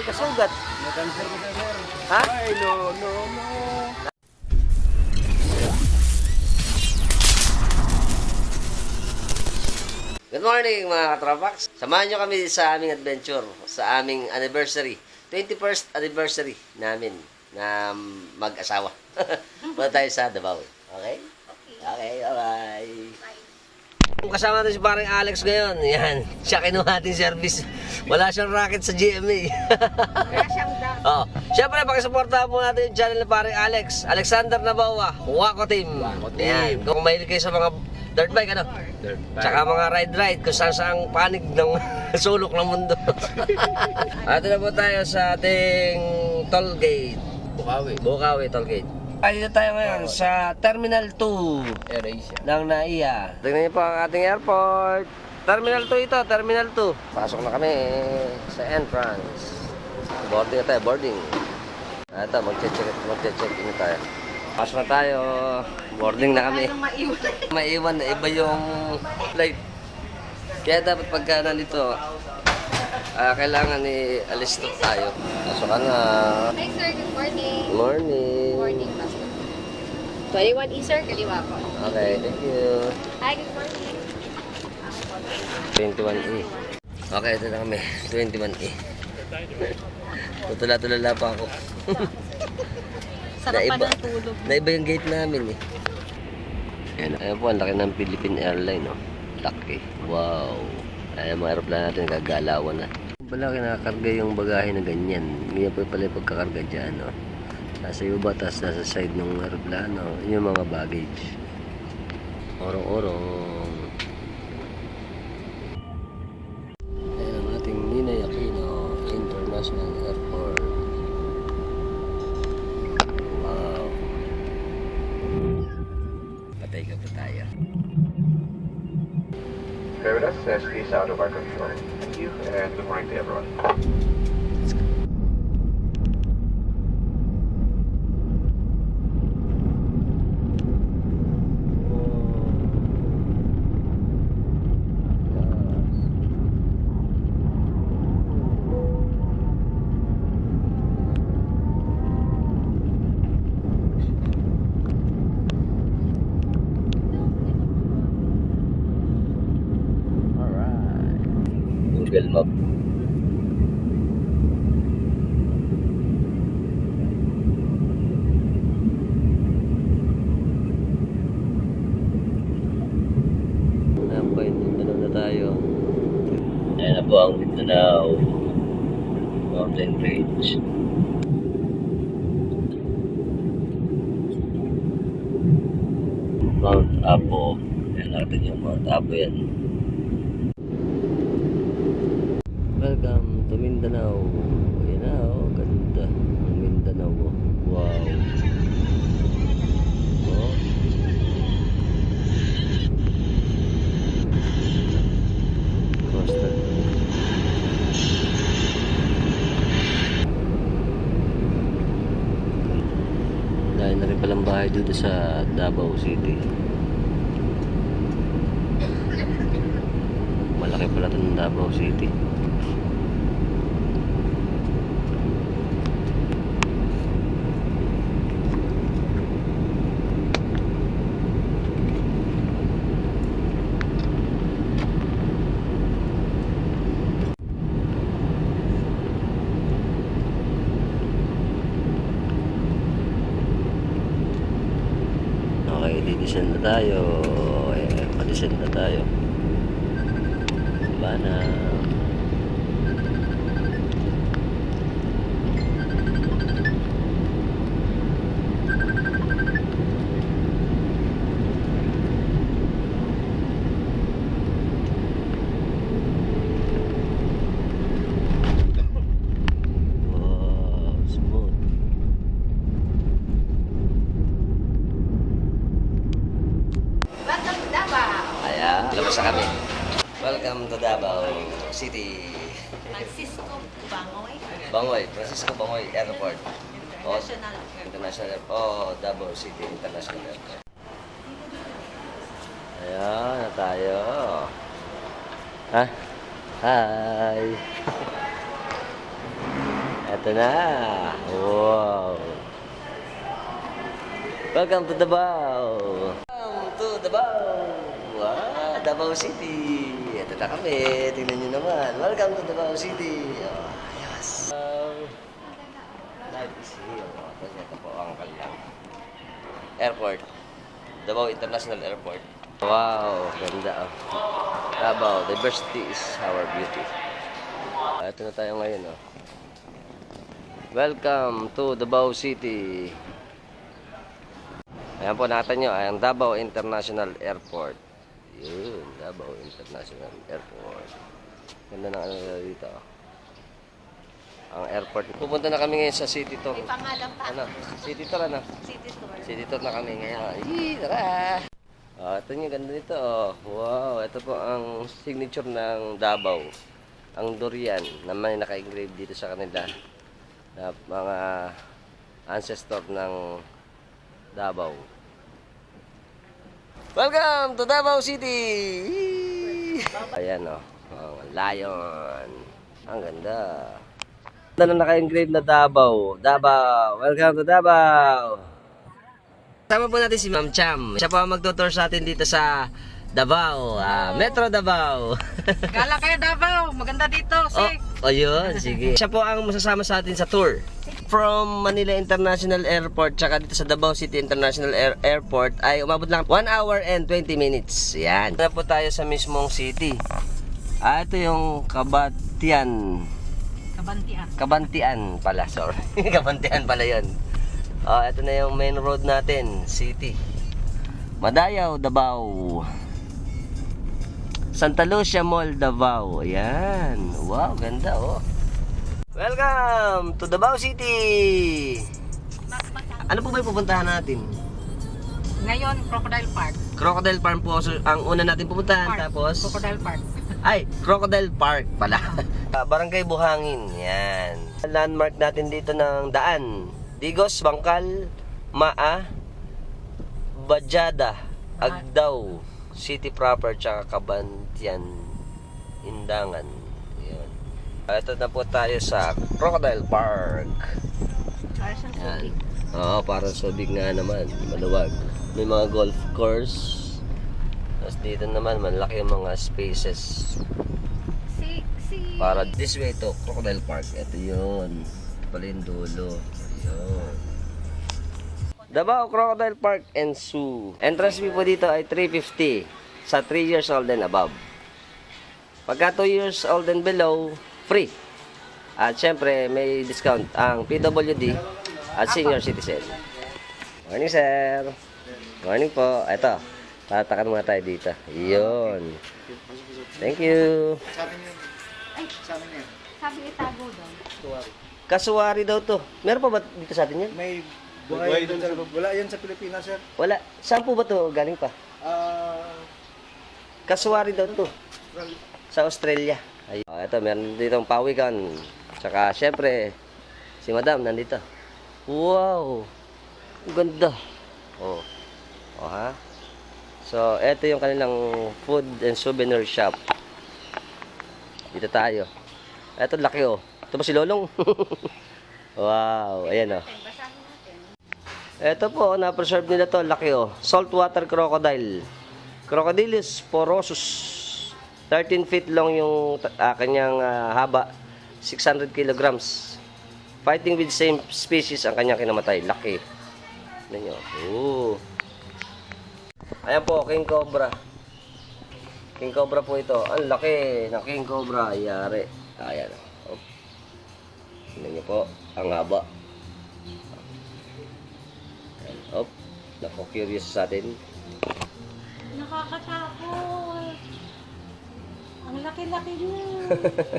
Kasugat. Na-cancel ko na, sir. Ha? Ay, no, no, no. Good morning mga katropax. Samahan nyo kami sa aming adventure, sa aming anniversary. 21st anniversary namin na mag-asawa. Punta tayo sa Davao. Okay? Okay, bye-bye. Kasama natin si parang Alex ngayon, yan, siya kinuha ating service. Wala siyang racket sa GMA. Wala siyang dam. oh, Siyempre, pakisuportahan po natin yung channel ni parang Alex. Alexander Nabawa, Wako Team. Wako Team. Yan, kung mahilig kayo sa mga dirt bike, ano? Dirt Tsaka mga ride-ride kung saan saan panig ng sulok ng mundo. Ato na po tayo sa ating toll gate. Bukawi. Bukawi toll gate. Ay, dito tayo ngayon sa Terminal 2 AirAsia. ng NAIA. Tingnan niyo po ang ating airport. Terminal 2 ito, Terminal 2. Pasok na kami sa entrance. Boarding na tayo, boarding. Ah, Ito, magche-check, magche-check in na tayo. Pasok na tayo. Boarding na kami. Maiwan? na iba yung flight. Kaya dapat pagka nandito, ah, kailangan ni alis na tayo. Pasok ka na. Hi sir, good morning. Morning. Morning. 21 E sir, kaliwa po. Okay, thank you. Hi, good morning. 21E. Okay, ito na kami. 21E. Tutula-tulala pa ako. Sarap pa ng tulog. Naiba yung gate namin eh. Ayan, ayan po, ang laki ng Philippine Airline, no? Laki. Wow. Ayan, mga aeroplano natin gagalawan na. Pala kinakarga yung bagahe na ganyan. Ganyan po pala yung pagkakarga dyan, no? Nasa iba, tapos nasa side ng aeroplano. Yun yung mga baggage. Orong-orong. Ayan ang ating Ninoy Aquino International Airport. Wow. Patay ka pa tayo. Bear with us as peace out of our control. Thank you, and good morning to everyone. Alright. Google Map. Ayan po, yung Mindanao na tayo. Ayan na po ang Mindanao Mountain Range. Mount Apo. Ayan natin yung Mount Apo yan. Welcome to Mindanao. Ayan na, oh, ganda ng Mindanao. oh. Wow. Oh. Coastal. Dahil na rin palang bahay dito sa Davao City. Malaki pala ito ng Davao City. Okay, didescend na tayo. Eh, padescend na tayo. Diba na? Wow, smooth. Welcome to Davao. Ayan, labas na kami. Welcome to Davao City. Francisco Bangoy. Bangoy, Francisco Bangoy Airport. Oh, National Airport. International Airport. Oh, Davao City International Airport. Ayan na tayo. Ha? Hi! ito na. Wow. Welcome to Davao. Welcome to Davao. Davao City. Ito na kami. Tingnan nyo naman. Welcome to Davao City. Oh, yes. Um, life is here. Oh, Tapos ito po ang kanyang airport. Davao International Airport. Wow, ganda oh. Davao, diversity is our beauty. Ito na tayo ngayon oh. Welcome to Davao City. Ayan po nakita nyo, ang Davao International Airport. Yun, Davao International Airport. Ganda ng ano dito. Ang airport. Pupunta na kami ngayon sa City Tour. May pangalan pa. Ano? City Tour ano? City tour. City Tour na kami ngayon. Yee, tara! Oh, ito nyo, ganda nito. Oh. Wow, ito po ang signature ng Davao. Ang durian na may naka-engrave dito sa kanila. Na mga ancestor ng Davao. Welcome to Davao City! Ayan oh, ang lion. Ang ganda. Ganda na naka-engrave na Davao. Davao! Welcome to Davao! Kasama po natin si Ma'am Cham. Siya po ang magtutour sa atin dito sa Davao, ah, Metro Davao. Gala kayo Davao. Maganda dito. oh, oh, yun, sige. Siya po ang masasama sa atin sa tour. From Manila International Airport tsaka dito sa Davao City International Air Airport ay umabot lang 1 hour and 20 minutes. Yan. Na po tayo sa mismong city. Ah, ito yung Kabatian. Kabantian. Kabantian pala, sorry. Kabantian pala yun. Ah, ito na yung main road natin, city. Madayaw, Davao. Santa Lucia Mall, Davao. Ayan. Wow, ganda oh. Welcome to Davao City! Ano po ba yung pupuntahan natin? Ngayon, Crocodile Park. Crocodile Farm po so, ang una natin pupuntahan. Park. Tapos, Crocodile Park. ay, Crocodile Park pala. Barangay Buhangin. Yan. Landmark natin dito ng daan. Digos, Bangkal, Maa, Bajada, Agdaw, City Proper, tsaka Kabantian, Indangan. Yan. Ah, Ito na po tayo sa Crocodile Park. Para Yan. tubig. Oo, para subig nga naman. Maluwag. May mga golf course. Tapos dito naman, malaki yung mga spaces. Sexy. Para this way to Crocodile Park. Ito yun. Pala yung dulo. Yun. Davao Crocodile Park and Zoo. Entrance fee po dito ay 350 sa 3 years old and above. Pagka 2 years old and below, free. At syempre, may discount ang PWD at senior citizen. Morning, sir. Morning po. Ito, tatakan muna tayo dito. Yun. Thank you. Sabi itago doon. Kasuwari daw to. Meron pa ba dito sa atin yan? May buhay doon sa Wala yan sa Pilipinas, sir. Wala. Saan po ba to galing pa? Ah, Kasuwari daw to. Sa Australia. Ay, oh, ito, meron dito ang pawikan. Tsaka, syempre, si Madam nandito. Wow! Ang ganda. Oh. Oh, ha? So, ito yung kanilang food and souvenir shop. Dito tayo. Ito, laki oh. Ito ba si Lolong? wow, ayan oh. Ito po, na-preserve nila to, laki oh. Saltwater crocodile. Crocodilus porosus. 13 feet long yung ah, kanyang ah, haba. 600 kilograms. Fighting with same species ang kanyang kinamatay. Laki. Tignan nyo. Ooh. Ayan po, King Cobra. King Cobra po ito. Ang laki ng King Cobra. Yari. Ayan. Tignan po. Ang haba. Ayan. Oh. Nako-curious sa atin. Nakakatakot. Ang laki-laki niya.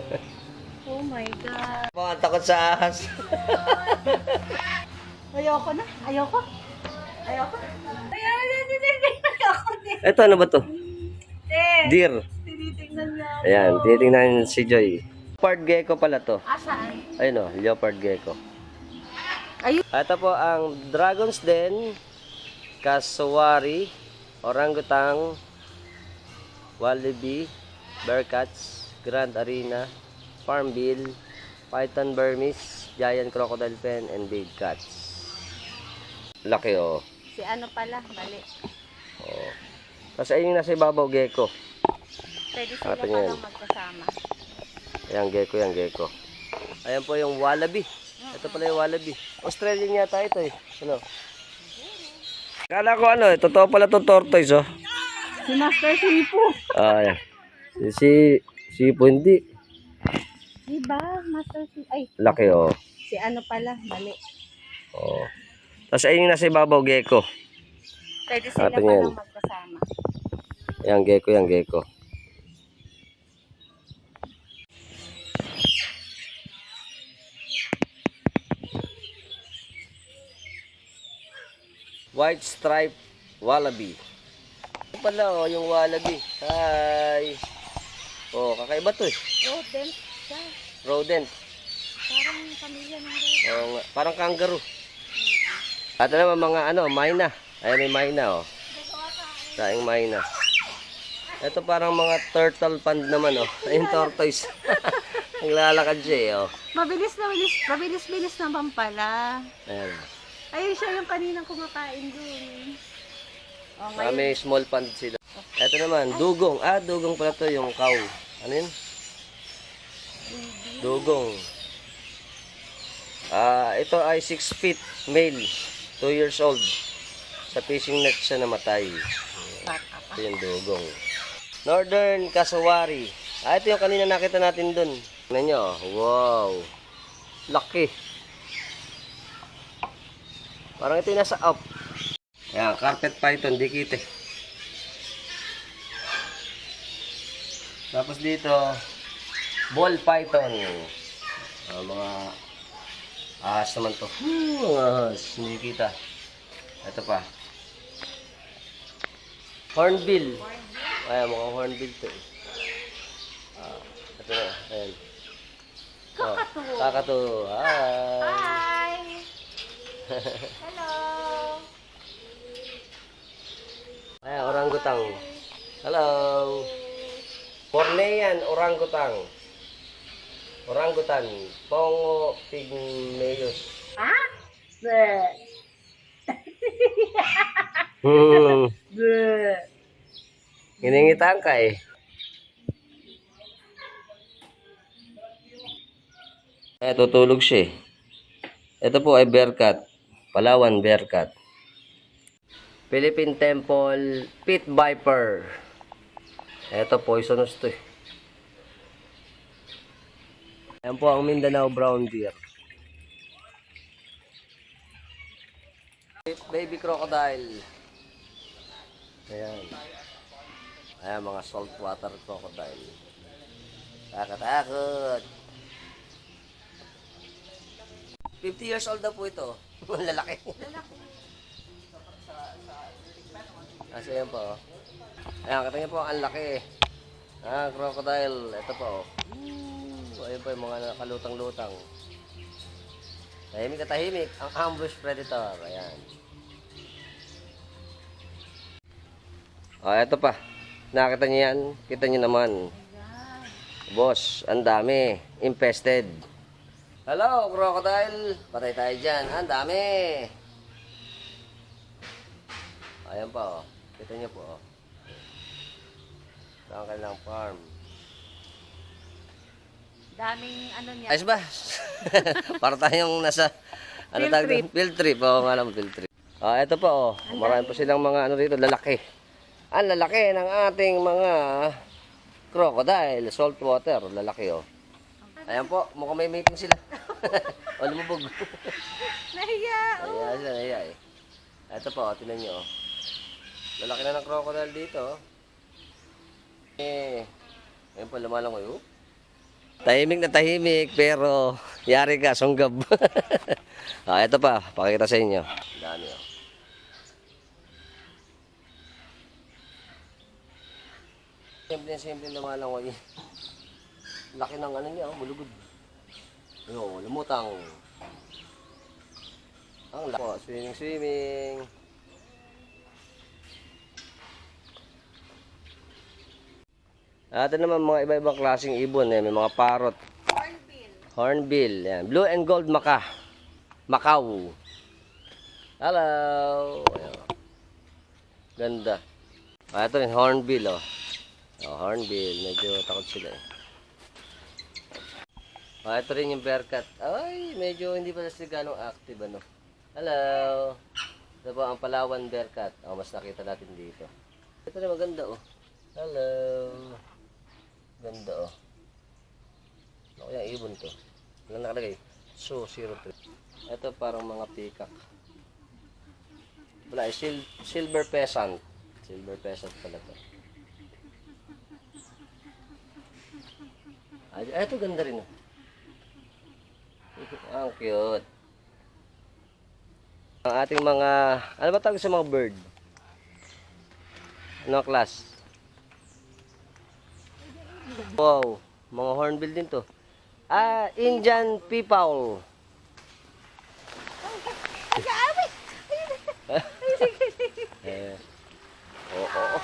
oh my God. Mga takot sa ahas. Ayoko na. Ayoko. Ayoko. Ayoko. Ito ano ba to? Deer. tinitingnan niya. Ayan, titingnan si Joy. Leopard gecko pala to. Asaan? Ayun o, leopard gecko. Ayun. Ito po ang Dragon's Den, Kasawari, Orangutang, Wallaby, Bearcats, Grand Arena, Farmville, Python Burmese, giant crocodile pen, and big cats. Laki oh. Si ano pala, mali. oh. Tapos ayun yung nasa ibabaw, gecko. Pwede sila Atin yan. magkasama. Ayan, gecko yan, gecko. Ayan po yung wallaby. Ito pala yung wallaby. Australian yata ito eh. Ano? Kala ko ano eh, totoo pala itong tortoise oh. Si Master Sipo. Ah, ayan. Si, si, sipo hindi. Diba? Master Sipo. Ay, Laki oh. si ano pala, mali. Oh. Tapos ayun yung nasa ibabaw, gecko. Pwede sila Atin yan. palang magkasama. Yan, gecko yan, gecko. White stripe wallaby. Pala oh, yung wallaby. Hi. Oh, kakaiba to eh. Rodent siya. Rodent. Parang pamilya ng rodent. Oh, nga. parang kangaroo. At naman mga ano, mayna. Ayan may mayna oh. Saing mayna. Ito parang mga turtle pond naman oh. Ayun tortoise. Ang lalakad siya eh oh. Mabilis na mabilis, mabilis-bilis naman pala. Ayan. Ayun siya yung kaninang kumakain dun. Oh, Ah, may small pond sila. Ito naman, dugong. Ah, dugong pala to yung cow. Yun? Dugong. Ah, ito ay 6 feet male. 2 years old. Sa fishing net siya namatay. Ito yung dugong. Northern Kasawari. Ah, ito yung kanina nakita natin dun. Tingnan nyo. Wow. Laki. Parang ito yung nasa up. Ayan, carpet python, dikite. Tapos dito, ball python. Ah, mga ahas naman to. Hmm, ahas. Hindi kita. Ito pa. Hornbill. Ayan, mga hornbill to. eh. Ah, ito na. Ayan. Oh, Kakatuwa. kakatuwa. Hi. Hi! Hello! Ayan, orangutang. Hello. Bornean orangutang. Orangutan. Pongo pygmaeus. Ha? Bleh. Hmm. Bleh. Hiningitan ka eh. Eh, tutulog siya eh. Ito po ay bearcat. Palawan bearcat. Philippine Temple Pit Viper. Ito poisonous to eh. Ayan po ang Mindanao Brown Deer. Baby crocodile. Ayan. Ayan mga saltwater crocodile. Takot-takot. 50 years old na po ito. Lalaki. Kasi yan po. Ayan, katanya po, ang laki. Ah, crocodile. Ito po. Ooh, ayun po yung mga nakalutang-lutang. Tahimik na tahimik. Ang ambush predator. Ayan. Oh, eto pa. Nakita niyo yan? Kita niyo naman. Boss, ang dami. Infested. Hello, crocodile. Patay tayo dyan. Ang dami. Ayan pa, oh. Kita niyo po, oh. Ito ang kanilang farm. Daming ano niya. Ayos ba? Para tayong nasa ano Field tawag trip. Field trip. Oo nga naman, field trip. Ah, ito pa oh. Marami pa silang mga ano rito, lalaki. Ang lalaki ng ating mga crocodile, saltwater, lalaki oh. Ayan po, mukhang may meeting sila. o lumubog. Nahiya! Ayan sila, ayan eh. Ito po, oh, tinan nyo oh. Lalaki na ng crocodile dito oh. Eh, ayun po, lumalangoy oh. Tahimik na tahimik, pero yari ka, sunggab. ah, ito pa, pakita sa inyo. Dami oh. Simple simple lumalangoy. Laki ng ano niya, oh, bulugod. Ayun, lumutang. Ang laki. Oh, swimming, swimming. Ito naman mga iba-ibang klaseng ibon eh. May mga parrot. Hornbill. Yan. Blue and gold maka. Macau. Hello. Ayan. Ganda. Ah, ito rin, hornbill, oh. Oh, hornbill. Medyo takot sila, eh. Ah, ito rin yung bearcat. Ay, medyo hindi pa sila ganong active, ano. Hello. Ito po ang Palawan bearcat. Oh, mas nakita natin dito. Ito rin maganda, oh. Hello. Ganda, oh. Ano kaya ibon to? Wala nakalagay. So, 03. Ito parang mga peacock. Wala, eh, sil- silver peasant. Silver peasant pala to. Ay, ito ganda rin. Oh. Ang cute. Ang ating mga, ano ba tawag sa mga bird? Ano class? Wow, mga hornbill din to. Ah, Indian peafowl. Eh, oo, oo.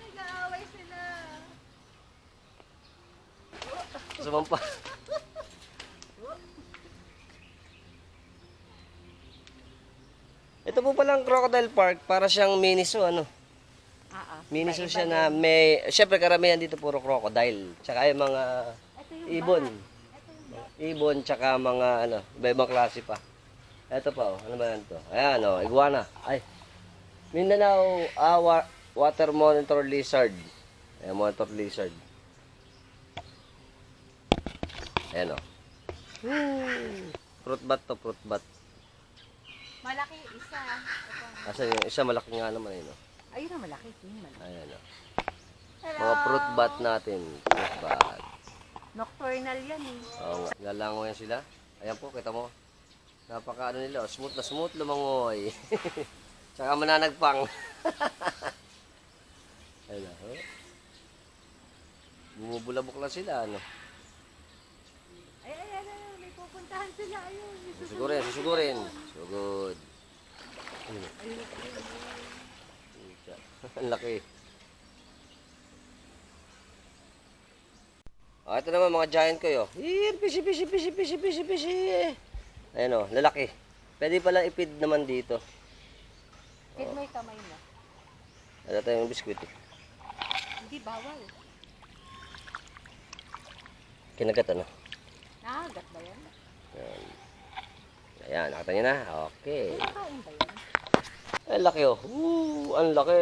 Nag-aaway sila. Sumampa. Po palang Crocodile Park para siyang mini zoo ano. Oo. Mini zoo siya na may syempre karamihan dito puro crocodile. Tsaka yung mga ibon. Ibon tsaka mga ano, iba-ibang klase pa. Ito pa oh, ano ba yan to? Ayan oh, iguana. Ay. Mindanao ah, wa- water monitor lizard. Ayan, monitor lizard. Ayan oh. Fruit bat to, fruit bat. Malaki isa. Ito. Asa yung isa malaki nga naman yun oh. Ayun ang malaki. Yun malaki. Ayan oh. Mga fruit bat natin. Fruit bat. Nocturnal yan eh. Oo nga. Lalangoy yan sila. Ayan po, kita mo. Napaka ano nila, oh, smooth na smooth lumangoy. Tsaka mananagpang. Ayan na, oh. Bumubulabok lang sila, ano. Pupuntahan sila. Ayun. Susugurin, susugurin. So good. Ang laki. Ah, ito naman mga giant ko yo. Here, pisi, pisi, pisi, pisi, pisi, pisi. Ayan o, lalaki. Pwede pala ipid naman dito. Kid mo yung kamay mo. Ano tayong biskwit eh. Hindi bawal. Kinagat ano. Nakagat ba yan? Ayan. Ayan, nakita niyo na? Okay. Ang laki oh. Woo, ang laki.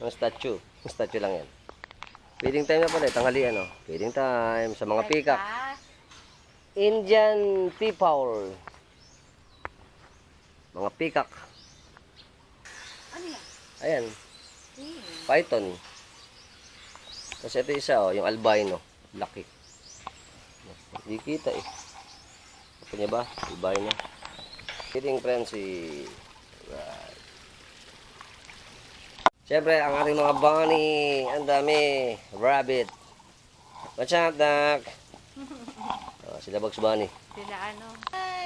Ang statue. Ang statue lang yan. Feeding time na pala, eh, tanghalian oh. Feeding time sa mga. Breakfast. Indian peafowl. Mga peacock. Ano yan? Ayan, Hmm. python. Kasi ito isa oh, yung albino. Laki. Hindi kita eh. Apa niya ba? Albino. Feeding frenzy. Right. Siyempre, ang ating mga bunny, ang dami. Rabbit. What's up, Doc? Oh, sila Bugs Bunny. Sila ano?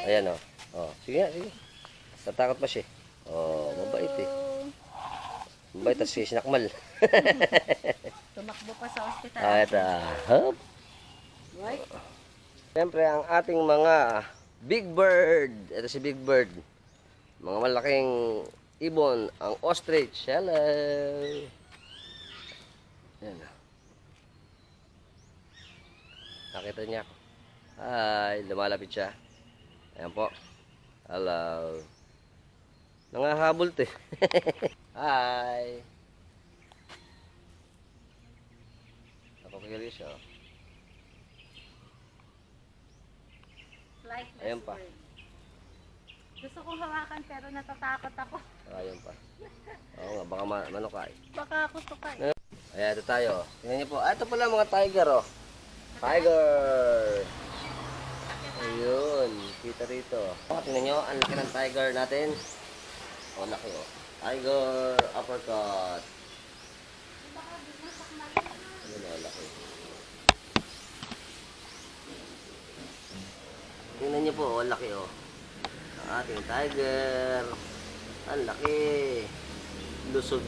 Ayan oh. Oh, sige nga, sige. Natakot pa siya. Oh, mabait eh. Mabait at si sinakmal. Tumakbo pa sa ospital. ah, ito. Hop. Right? Siyempre, ang ating mga big bird. Ito si big bird. Mga malaking ibon. Ang ostrich. Hello. Ayan. oh. Nakita niya ako. Hi, lumalapit siya. Ayan po. Hello. Nangahabol to eh. Hi. Ako kagali siya. oh. Flightless Ayan pa. bird. Gusto kong hawakan pero natatakot ako. Ayun pa. Oo nga, baka ma manok ka eh. Baka ako sukay. Ayan, ito tayo. Tingnan niyo po. Ah, ito pala mga tiger, oh. Tiger! Ayun, kita rito. Oh, tingnan nyo, ang laki ng tiger natin. Oh, laki, oh. Tiger uppercut. Ayun, oh, laki. Tingnan niyo po, oh, laki, oh. Ang ating tiger. Ang laki. Lusog.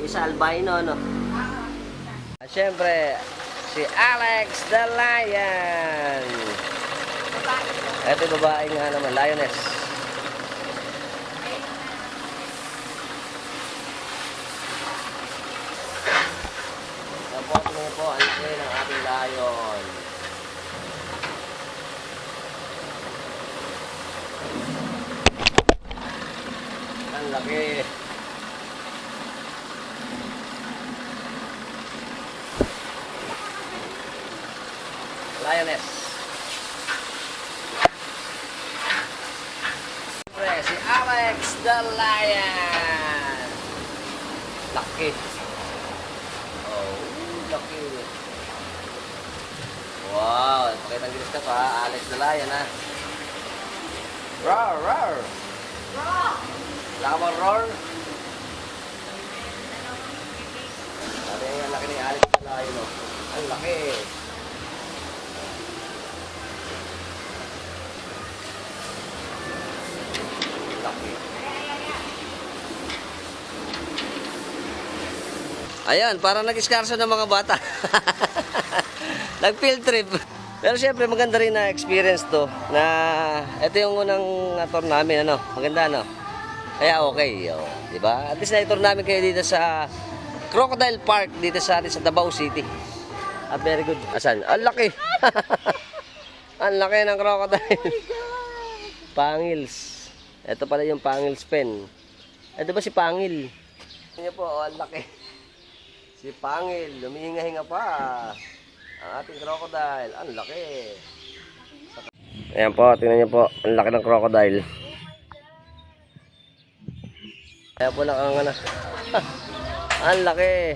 Isa albino, no? At syempre, si Alex the Lion. Ito yung babae nga naman, lioness. Tapos mo po, ang laki ng ating lion. Ang laki. Lioness. Siyempre, si Alex the Lion. Laki. Oh, laki. Wow, pakitang gilis ka pa, Alex the Lion, ha? Roar, roar. Wala ka bang roar? Sabi ang laki ni Alex the Lion, oh. Ang laki. Laki. Ayan, parang nag-iskarso ng mga bata. Nag-field trip. Pero syempre maganda rin na experience to na ito yung unang tour namin ano, maganda no. Kaya okay, oh, 'di ba? At least na-tour namin kayo dito sa Crocodile Park dito sa atin sa Davao City. Ah, very good. Asan? Ang laki. Ang laki ng crocodile. Pangils. Ito pala yung Pangils pen. Ito ba si Pangil? Tingnan po, oh, ang laki. Si Pangil, lumihinga-hinga pa. Ang ating crocodile, ang laki. Ayan po, tingnan niyo po, ang laki ng crocodile. Kaya po lang ang ano. ang laki.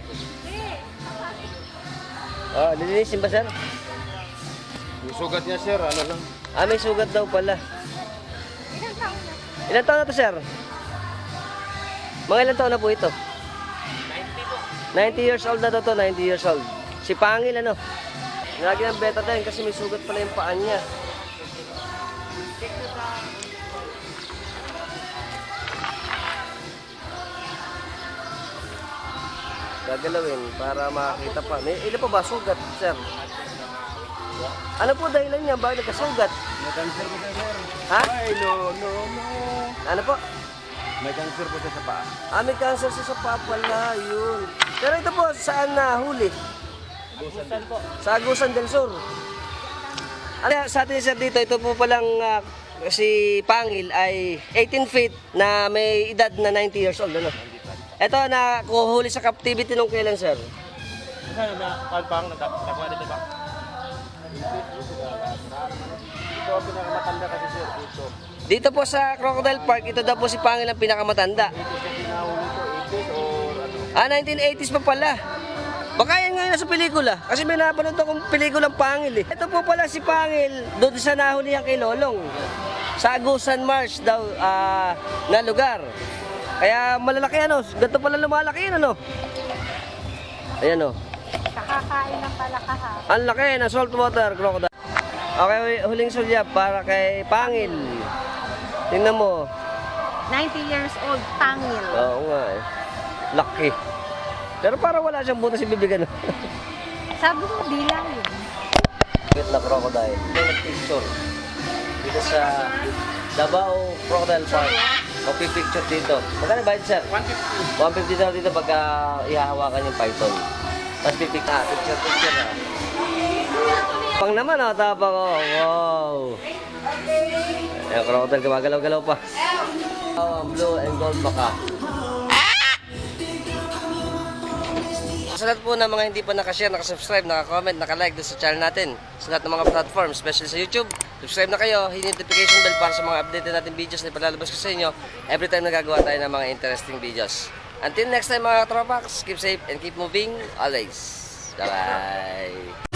Oh, lilinisin ba sir? Yung sugat niya, sir, ano lang. Ah, may sugat daw pala. Ilang taon na? Ilan taon na to, sir? Mga ilan taon na po ito? 90 years old na to, to 90 years old. Si Pangil, ano? Nilagyan ng betadine kasi may sugat pala yung paan niya. Gagalawin para makakita pa. May ilan pa ba sugat, sir? Ano po dahilan niya? Bakit nagkasugat? May cancer po siya, sir. Ha? Ay, no, no, no. Ano po? May cancer po siya sa paa. Ah, may cancer siya sa paa pala, yun. Pero ito po, saan na huli? Sa Agusan del Sur. Ano, sa atin sir dito, ito po palang ah, si Pangil ay 18 feet na may edad na 90 years old. Ano? Ito na kuhuli sa captivity nung kailan sir? Saan na, pagpang, nakakuha dito ba? Ito ang pinakamatanda kasi, sir, dito. Dito po sa Crocodile Park, ito daw po si Pangil ang pinakamatanda. Ito siya pinahuli ko, 80s or ano. Ah, 1980s pa pala. Baka yan ngayon sa pelikula. Kasi may napanood akong pelikulang Pangil eh. Ito po pala si Pangil, doon sa nahulihan kay Lolong. Sa Agusan Marsh daw ah, na lugar. Kaya malalaki ano, ganito pala lumalaki yun ano. Ayan o. Nakakain ng palakaha. Ang laki ng saltwater crocodile. Okay, huling sulyap para kay Pangil. Tingnan mo. 90 years old, pangil. Oo nga eh. Laki. Pero para wala siyang butas si bibig ano. Sabi mo, dila yun. Cute na crocodile. May nag-picture dito sa Davao Crocodile Park. Magpipicture dito. Magkano bayad sir? 150. 150 daw dito pagka ihahawakan yung python. Tapos pipik ah, picture picture ah. Pang naman ah, tapang oh. Wow. Ayan, crocodile gumagalaw-galaw pa. Oh, blue and gold baka. Sa lahat po ng mga hindi pa nakashare, nakasubscribe, nakakomment, nakalike doon sa channel natin. Sa lahat ng mga platforms, especially sa YouTube, subscribe na kayo, hit notification bell para sa mga updated natin videos na ipalalabas ko sa inyo every time nagagawa tayo ng mga interesting videos. Until next time mga tropax, keep safe and keep moving always. Bye-bye!